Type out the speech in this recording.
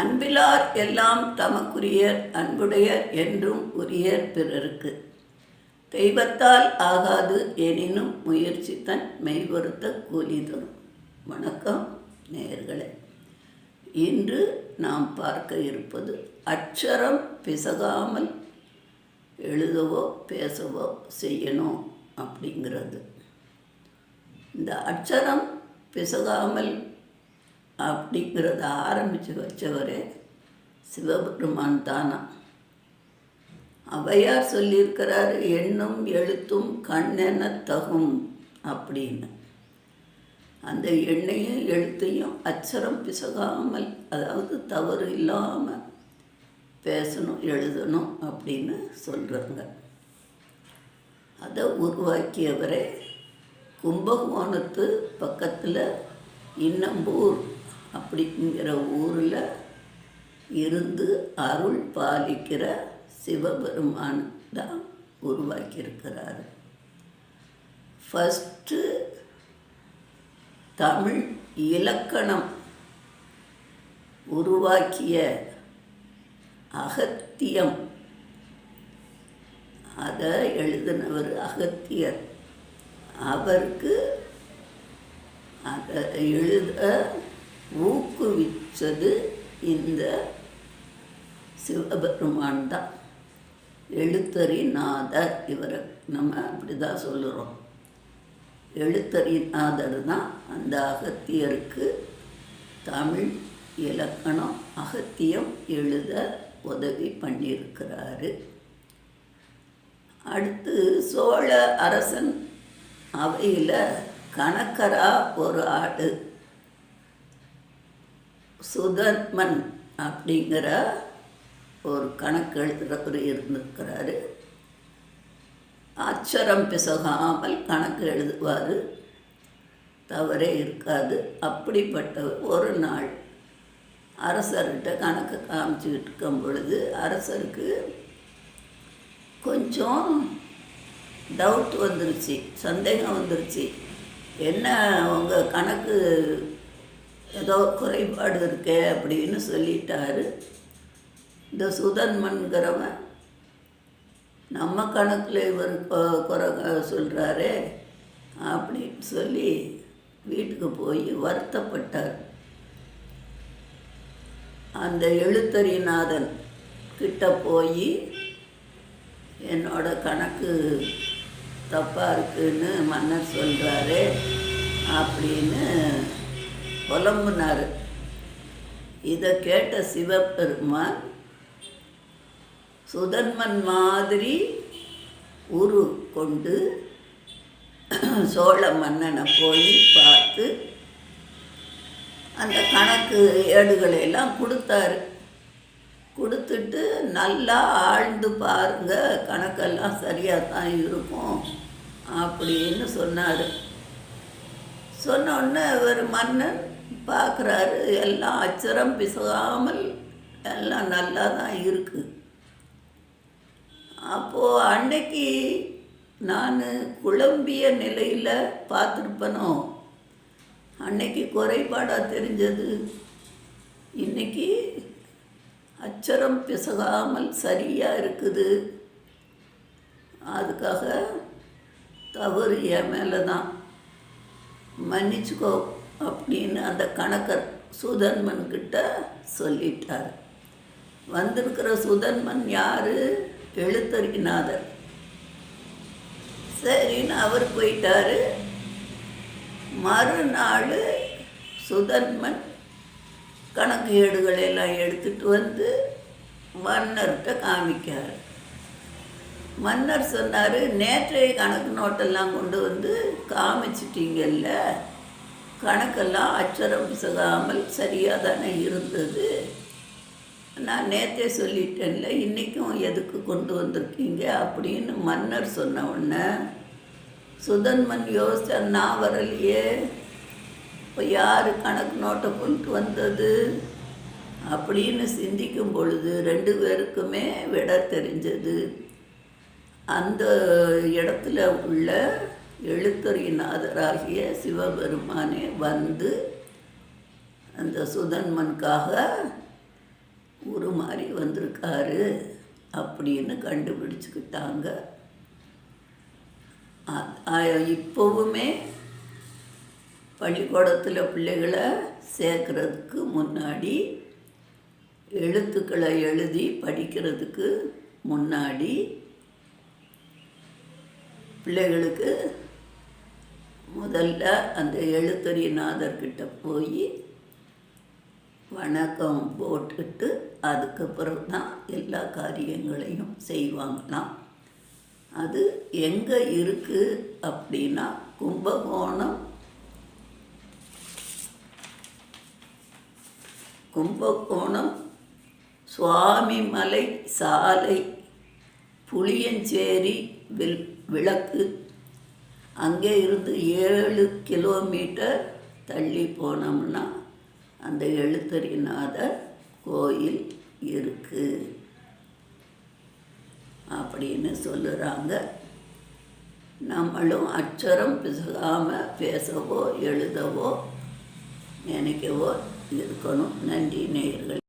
அன்பிலார் எல்லாம் தமக்குரியர் அன்புடையர் என்றும் உரியர் பிறருக்கு. தெய்வத்தால் ஆகாது எனினும் முயற்சி தன் மெய்வருத்த கூலி தரும் வணக்கம் நேர்களே இன்று நாம் பார்க்க இருப்பது அட்சரம் பிசகாமல் எழுதவோ பேசவோ செய்யணும் அப்படிங்கிறது. இந்த அட்சரம் பிசகாமல் அப்படிங்கிறத ஆரம்பித்து வச்சவரே சிவபெருமான் தானா. அவையார் சொல்லியிருக்கிறார் எண்ணும் எழுத்தும் கண்ணென தகும் அப்படின்னு. அந்த எண்ணையும் எழுத்தையும் அச்சரம் பிசகாமல் அதாவது தவறு இல்லாமல் பேசணும் எழுதணும் அப்படின்னு சொல்கிறாங்க அதை உருவாக்கியவரே கும்பகோணத்து பக்கத்தில் இன்னம்பூர். அப்படிங்கிற ஊரில் இருந்து அருள் பாலிக்கிற சிவபெருமான் தான் உருவாக்கியிருக்கிறாரு. ஃபஸ்ட்டு தமிழ் இலக்கணம் உருவாக்கிய அகத்தியம். அதை எழுதினவர் அகத்தியர். அவருக்கு அதை எழுத ஊக்குவித்தது இந்த சிவபெருமான் தான் எழுத்தறிநாதர் இவரை. நம்ம அப்படி தான் சொல்லுறோம். எழுத்தறிநாதர் தான் அந்த அகத்தியருக்கு தமிழ் இலக்கணம் அகத்தியம் எழுத உதவி பண்ணியிருக்கிறாரு. அடுத்து சோழ அரசன் அவையில் கணக்கரா ஒரு ஆடு. சுதர்மன் அப்படிங்கிற ஒரு கணக்கு எழுதுகிறவர் இருந்திருக்கிறாரு. அச்சரம் பிசகாமல் கணக்கு எழுதுவார். தவறே இருக்காது. அப்படிப்பட்டவர் ஒரு நாள் அரசர்கிட்ட கணக்கு காமிச்சிக்கிட்டு இருக்கும் பொழுது அரசருக்கு கொஞ்சம் டவுட் வந்துருச்சு சந்தேகம் வந்துருச்சு. என்ன உங்கள் கணக்கு ஏதோ குறைபாடு இருக்கே அப்படின்னு சொல்லிட்டாரு. இந்த சுதன்மன்கிறவன் நம்ம கணக்கில் இவர் கொ- குறை சொல்கிறாரே அப்படின்னு சொல்லி வீட்டுக்கு போய் வருத்தப்பட்டார். அந்த எழுத்தறிநாதன் கிட்ட போய் என்னோட கணக்கு தப்பாக இருக்குன்னு மன்னர் சொல்கிறாரு அப்படின்னு புலம்புனார். இதை கேட்ட சிவபெருமான் சுதன்மன் மாதிரி உரு கொண்டு சோழ மன்னனை போய் பார்த்து அந்த கணக்கு ஏடுகளை எல்லாம் கொடுத்தாரு. கொடுத்துட்டு நல்லா ஆழ்ந்து பாருங்க கணக்கெல்லாம் சரியாக தான் இருக்கும் அப்படின்னு சொன்னார். சொன்ன உடனே ஒரு மன்னன் பார்க்குறாரு. எல்லாம் அச்சரம் பிசகாமல் எல்லாம் நல்லா தான் இருக்குது அப்போது அன்னைக்கு நான் குழம்பிய நிலையில் பார்த்துருப்பனோ? அன்னைக்கு குறைபாடாக தெரிஞ்சது. இன்றைக்கி அச்சரம் பிசகாமல் சரியாக இருக்குது. அதுக்காக தவறு என் மேலே தான் மன்னிச்சுக்கோ. அப்படின்னு அந்த கணக்கர் சுதன்மன் கிட்ட சொல்லிட்டார். வந்திருக்கிற சுதன்மன் யார்? எழுத்தறிநாதர் சரின்னு அவர் போயிட்டாரு. மறுநாள் சுதன்மன் கணக்கு ஏடுகளை எல்லாம் எடுத்துட்டு வந்து மன்னர்கிட்ட காமிக்கார் மன்னர் சொன்னார் நேற்றைய கணக்கு நோட்டெல்லாம் கொண்டு வந்து காமிச்சிட்டிங்கல்ல கணக்கெல்லாம் அச்சரம் பிசகாமல் சரியாக தானே இருந்தது. நான் நேற்றே சொல்லிட்டேன்ல இன்றைக்கும் எதுக்கு கொண்டு வந்திருக்கீங்க அப்படின்னு மன்னர் சொன்ன உடனே சுதன்மன் யோசிச்சா நான் வரலையே. இப்போ யார் கணக்கு நோட்டை கொண்டு வந்தது? அப்படின்னு சிந்திக்கும் பொழுது ரெண்டு பேருக்குமே விட தெரிஞ்சது. அந்த இடத்துல உள்ள எழுத்தறிநாதராகிய சிவபெருமானே வந்து அந்த சுதன்மனுக்காக உருமாறி வந்திருக்காரு அப்படின்னு கண்டுபிடிச்சுக்கிட்டாங்க. இப்போவுமே பள்ளிக்கூடத்தில் பிள்ளைகளை சேர்க்கறதுக்கு முன்னாடி எழுத்துக்களை எழுதி படிக்கிறதுக்கு முன்னாடி பிள்ளைகளுக்கு முதல்ல அந்த எழுத்தறிநாதர்கிட்ட போய் வணக்கம் போட்டுட்டு அதுக்கப்புறம் தான் எல்லா காரியங்களையும் செய்வாங்களாம். அது எங்கே இருக்குது அப்படின்னா கும்பகோணம் கும்பகோணம் சுவாமிமலை சாலை புளியஞ்சேரி வில் விளக்கு அங்கே இருந்து ஏழு கிலோமீட்டர் தள்ளி போனோம்னா அந்த எழுத்தறிநாதர் கோயில் இருக்குது அப்படின்னு சொல்லுறாங்க. நம்மளும் அச்சரம் பிசகாமல் பேசவோ எழுதவோ நினைக்கவோ இருக்கணும். நன்றி நேயர்கள்.